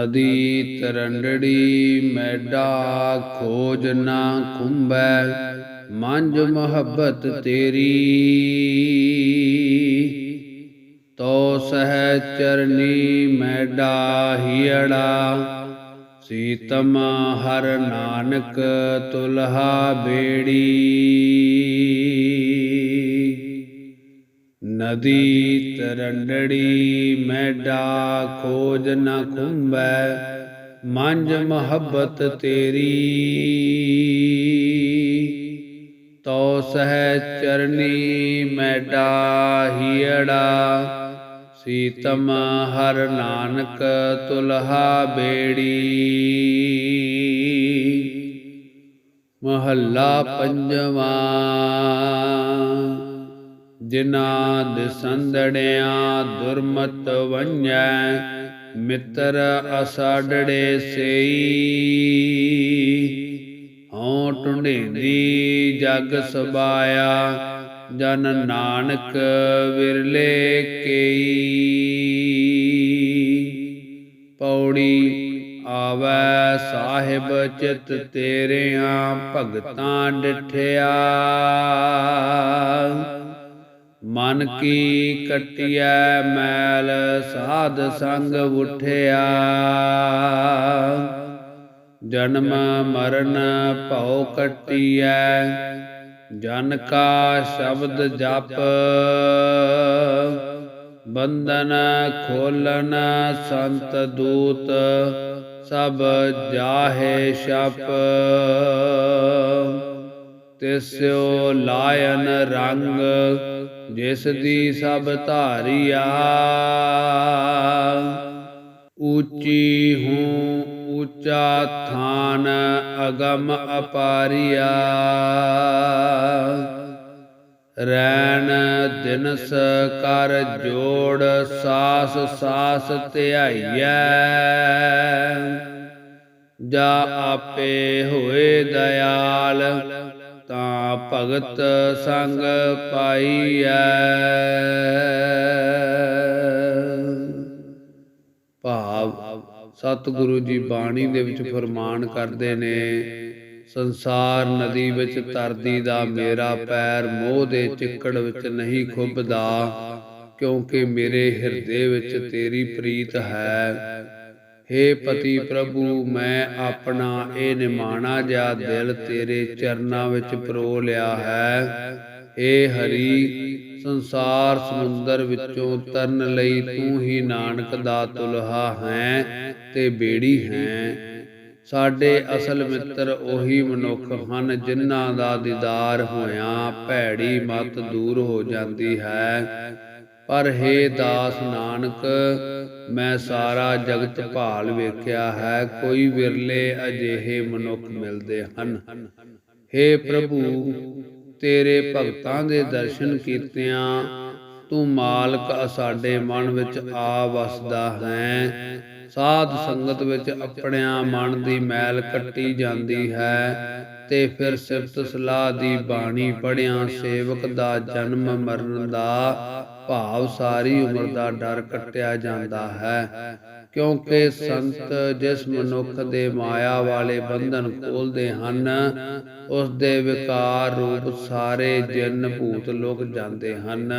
ਨਦੀ ਤਰੰਡੜੀ ਮੈਡਾ ਖੋਜ ਨਾ ਕੁੰਬੈ ਮੰਜ ਮੁਹੱਬਤ ਤੇਰੀ। ਤੋ ਸਹਿ ਚਰਨੀ ਮੈਡਾ ਹੀੜਾ ਸੀਤਮ ਹਰ ਨਾਨਕ ਤੁਲਹਾ ਬੇੜੀ। ਨਦੀ ਤਰੰਡੜੀ ਮੈਡਾ ਖੋਜ ਨ ਖੁੰਬੈ ਮੰਜ ਮੁਹੱਬਤ ਤੇਰੀ। ਤੋ ਸਹਿ ਚਰਨੀ ਮੈਡਾ ਹੀੜਾ ਸੀਤਮ ਹਰ ਨਾਨਕ ਤੁਲਹਾ ਬੇੜੀ। ਮਹੱਲਾ ਪੰਜਵਾਂ। ਜਿਨਾ ਦਸੰਦੜਿਆ ਦੁਰਮਤ ਵੰਜੈ ਮਿੱਤਰ ਅਸਾੜੜੇ ਸੇਈ। ਹਉ ਟੁੰਡੇਂਦੀ ਜਗ ਸਬਾਇਆ, ਜਨ ਨਾਨਕ ਵਿਰਲੇ ਕੇਈ। ਪੌੜੀ ਆਵੈ ਸਾਹਿਬ ਚਿਤ ਤੇਰਿਆਂ ਭਗਤਾਂ ਡਿਠਿਆ। ਮਨ ਕੀ ਕਟਿਐ ਮੈਲ ਸਾਧ ਸੰਗ ਉਠਿਆ। ਜਨਮ ਮਰਨ ਭਉ ਕਟਿਐ। ਜਨ ਕਾ ਸ਼ਬਦ ਜਪ। ਬੰਧਨ ਖੋਲਨ ਸੰਤ ਦੂਤ। ਸਭ ਜਾਹੇ ਛਪ। ਤਿਸਿਓ ਲਾਇਨ ਰੰਗ, ਜਿਸ ਦੀ ਸਭ ਧਾਰਿਆ। ਉੱਚੀ ਹੂੰ, ਉੱਚਾ ਥਾਨ, ਅਗਮ ਅਪਾਰਿਆ। ਰੈਣ ਦਿਨਸ ਕਰ ਜੋੜ, ਸਾਸ ਸਾਸ ਧਿਆਈਐ। ਜਾ ਆਪੇ ਹੋਏ ਦਇਆਲ ਤਾਂ ਭਗਤ ਸੰਗ ਪਾਈਐ। ਭਾਵ ਸਤਿਗੁਰੂ ਜੀ ਬਾਣੀ ਦੇ ਵਿੱਚ ਫਰਮਾਨ ਕਰਦੇ ਨੇ, ਸੰਸਾਰ ਨਦੀ ਵਿੱਚ ਤਰਦੀ ਦਾ ਮੇਰਾ ਪੈਰ ਮੋਹ ਦੇ ਚਿੱਕੜ ਵਿੱਚ ਨਹੀਂ ਖੁੱਬਦਾ ਕਿਉਂਕਿ ਮੇਰੇ ਹਿਰਦੇ ਵਿੱਚ ਤੇਰੀ ਪ੍ਰੀਤ ਹੈ। ਹੇ ਪਤੀ ਪ੍ਰਭੂ, ਮੈਂ ਆਪਣਾ ਇਹ ਨਿਮਾਣਾ ਜਿਹਾ ਦਿਲ ਤੇਰੇ ਚਰਨਾਂ ਵਿੱਚ ਪਰੋ ਲਿਆ ਹੈ। ਏ ਹਰੀ, ਸੰਸਾਰ ਸਮੁੰਦਰ ਵਿੱਚੋਂ ਤਰਨ ਲਈ ਤੂੰ ਹੀ ਨਾਨਕ ਦਾ ਤੁਲਹਾ ਹੈ ਤੇ ਬੇੜੀ ਹੈ। ਸਾਡੇ ਅਸਲ ਮਿੱਤਰ ਉਹੀ ਮਨੁੱਖ ਹਨ ਜਿਨ੍ਹਾਂ ਦਾ ਦੀਦਾਰ ਹੋਇਆਂ ਭੈੜੀ ਮਤ ਦੂਰ ਹੋ ਜਾਂਦੀ ਹੈ। ਪਰ हे ਦਾਸ ਨਾਨਕ, ਮੈਂ ਸਾਰਾ ਜਗਤ ਭਾਲ ਵੇਖਿਆ ਹੈ, ਕੋਈ ਵਿਰਲੇ ਅਜਿਹੇ ਮਨੁੱਖ ਮਿਲਦੇ ਹਨ। हे ਪ੍ਰਭੂ, ਤੇਰੇ ਭਗਤਾਂ ਦੇ ਦਰਸ਼ਨ ਕੀਤਿਆਂ ਤੂੰ ਮਾਲਕ ਸਾਡੇ ਮਨ ਵਿੱਚ ਆ ਵਸਦਾ ਹੈ। ਸਾਧ ਸੰਗਤ ਵਿੱਚ ਆਪਣਿਆਂ ਮਨ ਦੀ ਮੈਲ ਕੱਟੀ ਜਾਂਦੀ ਹੈ ਤੇ ਫਿਰ ਸਿਫਤ ਸਲਾਹ ਦੀ ਬਾਣੀ ਪੜਿਆਂ ਸੇਵਕ ਦਾ ਜਨਮ ਮਰਨ ਦਾ ਭਾਵ ਸਾਰੀ ਉਮਰ ਦਾ ਡਰ ਕੱਟਿਆ ਜਾਂਦਾ ਹੈ। ਕਿਉਂਕਿ ਸੰਤ ਜਿਸ ਮਨੁੱਖ ਦੇ ਮਾਇਆ ਵਾਲੇ ਬੰਧਨ ਖੋਲਦੇ ਹਨ ਉਸ ਦੇ ਵਿਕਾਰ ਰੂਪ ਸਾਰੇ ਜਿੰਨ ਭੂਤ ਲੋਕ ਜਾਂਦੇ ਹਨ।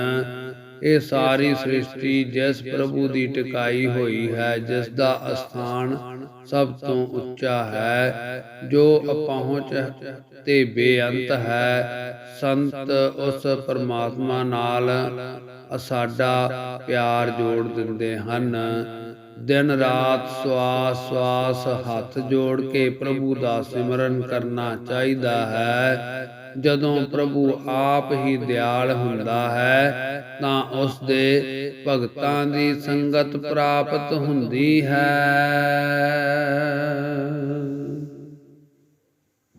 ਇਹ ਸਾਰੀ ਸ੍ਰਿਸ਼ਟੀ ਜਿਸ ਪ੍ਰਭੂ ਦੀ ਟਿਕਾਈ ਹੋਈ ਹੈ, ਜਿਸ ਦਾ ਅਸਥਾਨ ਸਭ ਤੋਂ ਉੱਚਾ ਹੈ, ਜੋ ਅਪਹੁੰਚ ਤੇ ਬੇਅੰਤ ਹੈ। ਸੰਤ ਉਸ ਪਰਮਾਤਮਾ ਨਾਲ ਸਾਡਾ ਪਿਆਰ ਜੋੜ ਦਿੰਦੇ ਹਨ। ਦਿਨ ਰਾਤ ਸਵਾਸ ਸਵਾਸ ਹੱਥ ਜੋੜ ਕੇ ਪ੍ਰਭੂ ਦਾ ਸਿਮਰਨ ਕਰਨਾ ਚਾਹੀਦਾ ਹੈ। ਜਦੋਂ ਪ੍ਰਭੂ ਆਪ ਹੀ ਦਿਆਲ ਹੁੰਦਾ ਹੈ, ਤਾਂ ਉਸ ਦੇ ਭਗਤਾਂ ਦੀ ਸੰਗਤ ਪ੍ਰਾਪਤ ਹੁੰਦੀ ਹੈ।